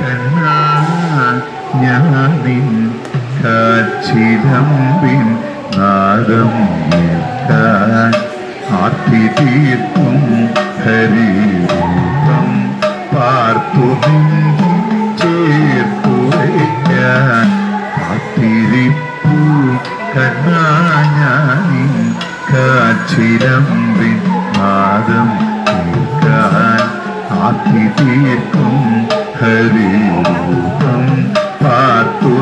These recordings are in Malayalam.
കണ്ണാ ഞാനിൻ കാച്ചിലമ്പിൻ നാദം നിൽക്കാൻ ആർത്തി തീർക്കും ഹരിരൂപം പാർത്തു നീ ചേർത്തു വയ്ക്കാൻ കാത്തിരിപ്പു കണ്ണാഞ്ഞാനിൻ കാച്ചിലമ്പിൻ നാദം കേൾക്കാൻ ആത്തി തീർക്കും ഹരിരൂപം പാർത്തു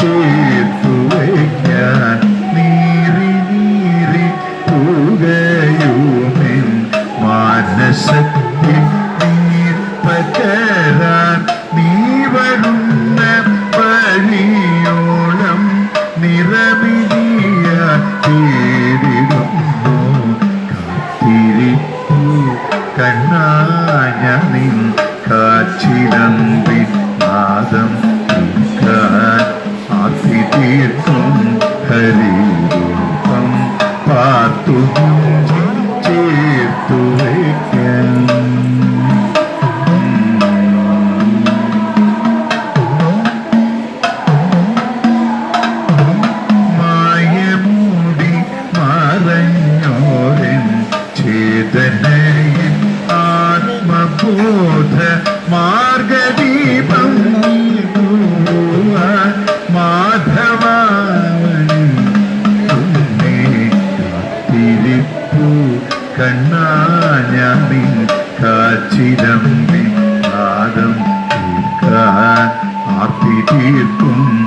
ചേർത്തു വയ്ക്കാൻ നീറി നീറി തുകയുമെൻ മാനസത്തിൽ നീർ പകരാൻ നീ വരുന്ന വഴിയോളം നിറമിടിയ തേടിടുന്നു കാച്ചിലമ്പി നാദം ആത്തി തീർക്കും ഹരിരൂപം പാർത്തു ചേർത്തു വയ്ക്കാൻ. മായമൂടി മറഞ്ഞോരൻ ചേതനയിൽ ആത്മബോധ മാർഗദീപം ഉന്നെ കാത്തിരിപ്പു. കണ്ണാഞ്ഞാമിൻ കാച്ചിരമ്പി ആർത്തി തീർക്കും.